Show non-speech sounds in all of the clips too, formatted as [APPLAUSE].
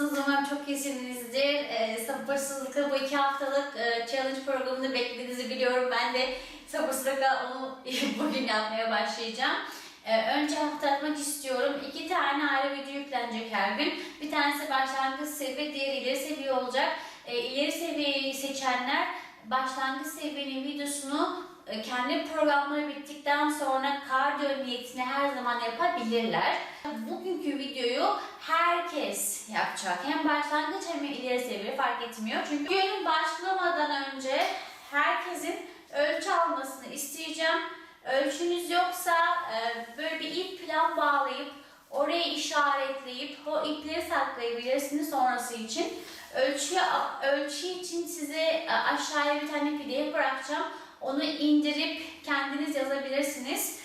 Nasılsınız? Umarım çok iyisinizdir. E, sabırsızlıkla bu iki haftalık e, challenge programını beklediğinizi biliyorum. Ben de sabırsızlıkla onu [LAUGHS] bugün yapmaya başlayacağım. E, önce hatırlatmak istiyorum. İki tane ayrı video yüklenecek her gün. Bir tanesi başlangıç seviye, diğeri ileri seviye olacak. E, ileri seviyeyi seçenler başlangıç seviyenin videosunu kendi programları bittikten sonra kardiyo niyetine her zaman yapabilirler. Bugünkü videoyu herkes yapacak. Hem başlangıç hem ileri seviye fark etmiyor. Çünkü günün başlamadan önce herkesin ölçü almasını isteyeceğim. Ölçünüz yoksa e, böyle bir ip plan bağlayıp oraya işaretleyip o ipleri saklayabilirsiniz sonrası için. Ölçü, ölçü için size e, aşağıya bir tane pdf bırakacağım. Onu indirip kendiniz yazabilirsiniz.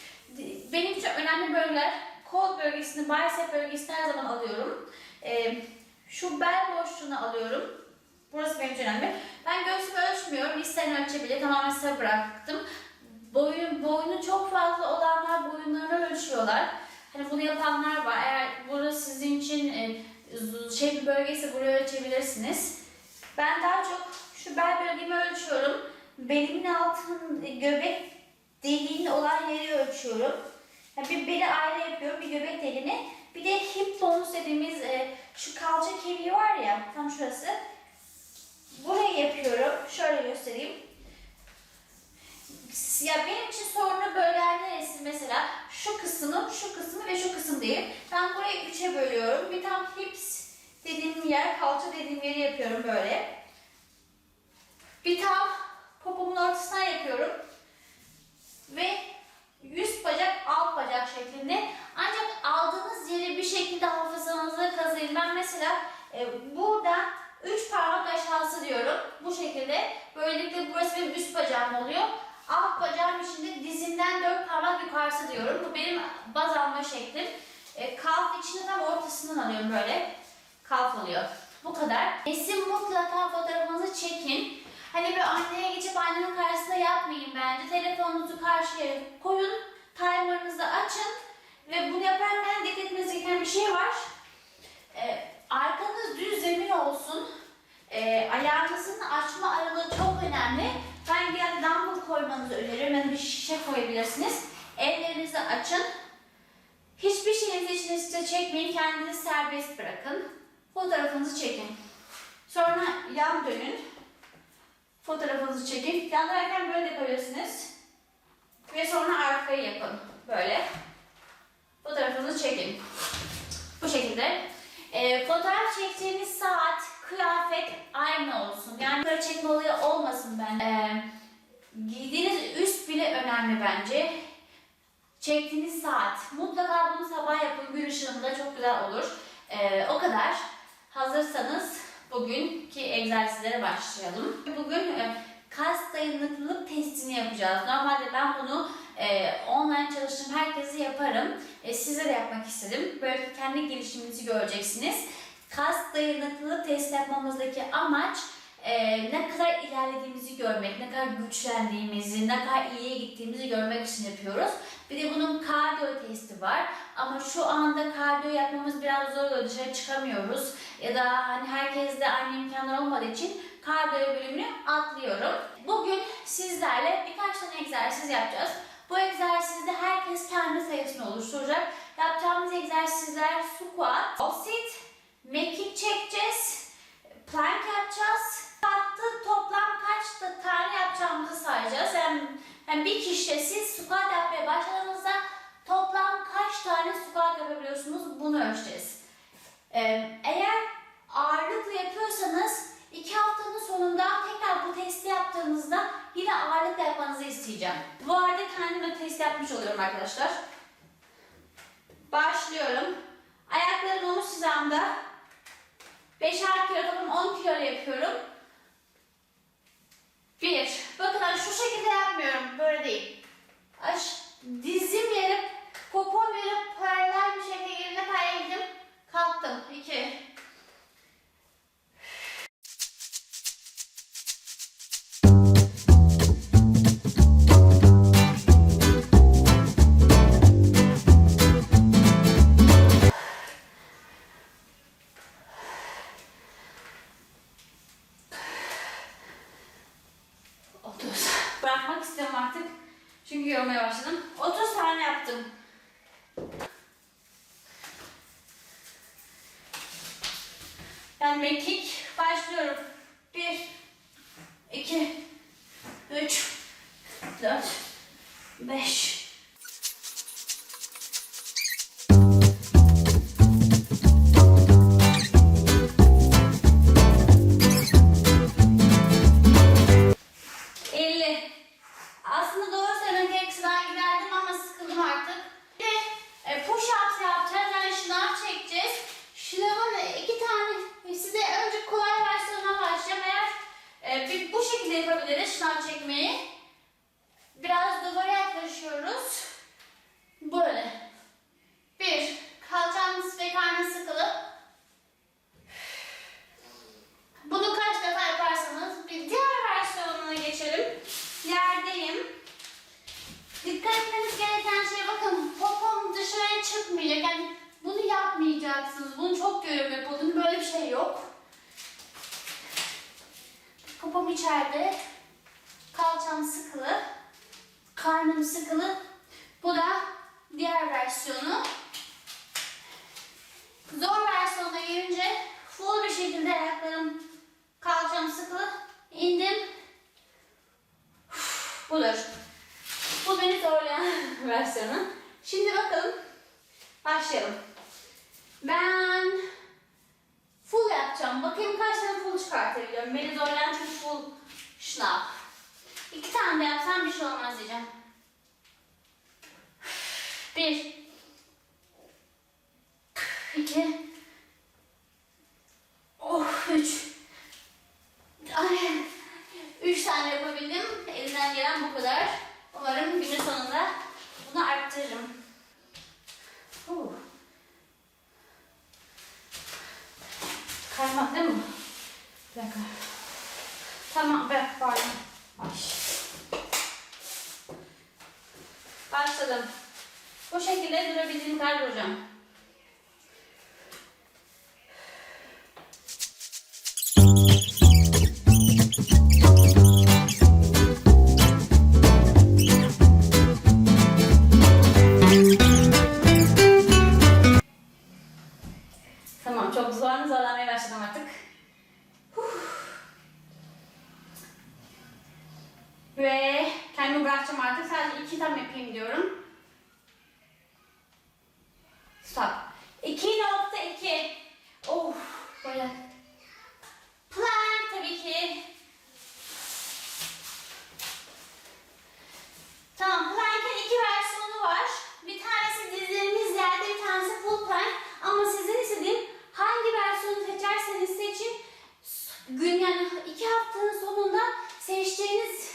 Benim için önemli bölgeler kol bölgesini, bicep bölgesini her zaman alıyorum. Ee, şu bel boşluğunu alıyorum. Burası benim için önemli. Ben göğsümü ölçmüyorum. İsteyen ölçebilir. Tamamen size bıraktım. Boyun, boynu çok fazla olanlar boyunlarını ölçüyorlar. Hani bunu yapanlar var. Eğer burası sizin için e, şey bir bölgesi buraya ölçebilirsiniz. Ben daha çok şu bel bölgemi ölçüyorum. Belimin altının e, göbek deliğinin olan yeri ölçüyorum. Yani bir beli ayrı yapıyorum, bir göbek deliğini. Bir de hip tonus dediğimiz e, şu kalça kemiği var ya, tam şurası. Burayı yapıyorum. Şöyle göstereyim. Ya benim için sorunu bölen neresi mesela? Şu kısmı, şu kısmı ve şu kısım değil. Ben burayı üçe bölüyorum. Bir tam hips dediğim yer, kalça dediğim yeri yapıyorum böyle. Bir tam popomun ortasından yapıyorum. Ve üst bacak, alt bacak şeklinde. Ancak aldığınız yeri bir şekilde hafızanızda kazıyın. Ben mesela e, buradan 3 parmak aşağısı diyorum. Bu şekilde. Böylelikle burası benim üst bacağım oluyor. Alt bacağım içinde dizimden 4 parmak yukarısı diyorum. Bu benim baz alma şeklim. E, kalf içinde tam ortasından alıyorum böyle. Kalf oluyor. Bu kadar. Resim mutlaka fotoğrafınızı çekin. Hani bir anneye geçip annenin karşısında yapmayın bence. Telefonunuzu karşıya koyun. Timer'ınızı açın. Ve bunu yaparken dikkat etmeniz gereken bir şey var. Ee, arkanız düz zemin olsun. Ee, ayağınızın açma aralığı çok önemli. Ben genelde dumbbell koymanızı öneririm. Yani bir şişe koyabilirsiniz. Ellerinizi açın. Hiçbir şeyinizi içinizde çekmeyin. Kendinizi serbest bırakın. Fotoğrafınızı çekin. Sonra yan dönün. Fotoğrafınızı çekin. Yandırırken böyle yapabilirsiniz. Ve sonra arkayı yapın. Böyle. Fotoğrafınızı çekin. Bu şekilde. Ee, fotoğraf çektiğiniz saat, kıyafet aynı olsun. Yani böyle çekme olayı olmasın ben. Ee, giydiğiniz üst bile önemli bence. Çektiğiniz saat. Mutlaka bunu sabah yapın. Gün ışığında çok güzel olur. Ee, o kadar. Hazırsanız bugünkü egzersizlere başlayalım. Bugün e, kas dayanıklılık testini yapacağız. Normalde ben bunu e, online çalıştığım herkese yaparım. E, size de yapmak istedim. Böyle kendi gelişiminizi göreceksiniz. Kas dayanıklılık testi yapmamızdaki amaç e, ne kadar ilerlediğimizi görmek, ne kadar güçlendiğimizi, ne kadar iyiye gittiğimizi görmek için yapıyoruz. Bir de bunun kardiyo testi var. Ama şu anda kardiyo yapmamız biraz zor oluyor. Dışarı çıkamıyoruz. Ya da hani herkes de aynı imkanlar olmadığı için kardiyo bölümünü atlıyorum. Bugün sizlerle birkaç tane egzersiz yapacağız. Bu egzersizde herkes kendi sayısını oluşturacak. Yapacağımız egzersizler squat, sit, mekik çekeceğiz, plank yapacağız. Hatta toplam kaç tane yapacağımızı sayacağız. Yani, yani bir kişiye siz squat yapmaya başladığınızda toplam kaç tane squat yapabiliyorsunuz bunu ölçeceğiz. Ee, eğer ağırlıklı yapıyorsanız iki haftanın sonunda tekrar bu testi yaptığınızda yine ağırlıkla yapmanızı isteyeceğim. Bu arada kendime test yapmış oluyorum arkadaşlar. Başlıyorum. Ayaklarım omuz hizamda. 5'er kilo toplam 10 kilo yapıyorum. Mekik başlıyorum. E, bir, bu şekilde yapabiliriz şınav çekmeyi. Biraz duvara yaklaşıyoruz. Böyle. Bir, kalçanız ve karnınız sıkılı. Bunu kaç defa yaparsanız bir diğer versiyonuna geçelim. Yerdeyim. Dikkat etmeniz gereken şey bakın popom dışarıya çıkmayacak. Yani bunu yapmayacaksınız. Bunu çok görüyorum yapıldığını. Böyle bir şey yok. Popom içeride. Kalçam sıkılı. Karnım sıkılı. Bu da diğer versiyonu. Zor versiyona gelince full bir şekilde ayaklarım kalçam sıkılı. indim. Budur. Bu beni zorlayan versiyonu. Şimdi bakalım. Başlayalım. Ben full yapacağım. Bakayım kaç tane full çıkartabiliyorum. Beni zorlayan çünkü full şınav. İki tane de yapsam bir şey olmaz diyeceğim. Bir. İki. Oh, üç. Ay, üç tane yapabildim. Elimden gelen bu kadar. Umarım günün sonunda bunu arttırırım. Huh. Kaymak değil mi? Bir dakika. Tamam, pardon. Ay. Başladım. Bu şekilde durabildiğim kadar duracağım. Çok zorlanı zorlanmaya başladım artık. Huh. Ve kendimi bırakacağım artık. Sadece iki tam yapayım diyorum. Stop. 2.2. Of, böyle. Plank tabii ki. Tamam, plank'in iki versiyonu var. Bir tanesi dizlerimiz yerde, bir tanesi full plank. Ama sizin istediğim hangi versiyonu seçerseniz seçin. Gün yani iki haftanın sonunda seçtiğiniz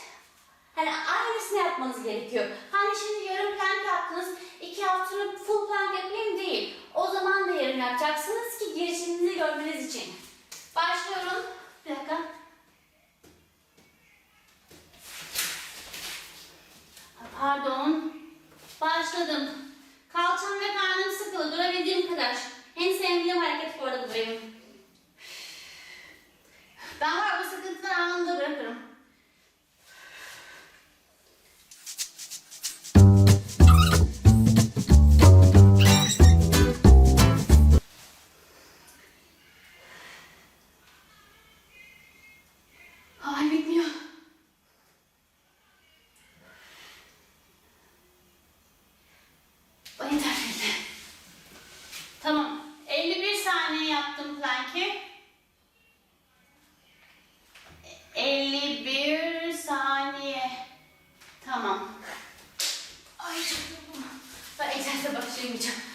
hani aynısını yapmanız gerekiyor. Hani şimdi yarım plank yaptınız, iki haftanın full plank yapayım değil. O zaman da yarım yapacaksınız ki girişiminizi görmeniz için. Başlıyorum. Bir dakika. Pardon. Başladım. Kalçam ve karnım sıkılı. Durabildiğim kadar. En sevdiğim hareket bu arada bu. Ben var bu sıkıntıdan anında bırakırım. 지금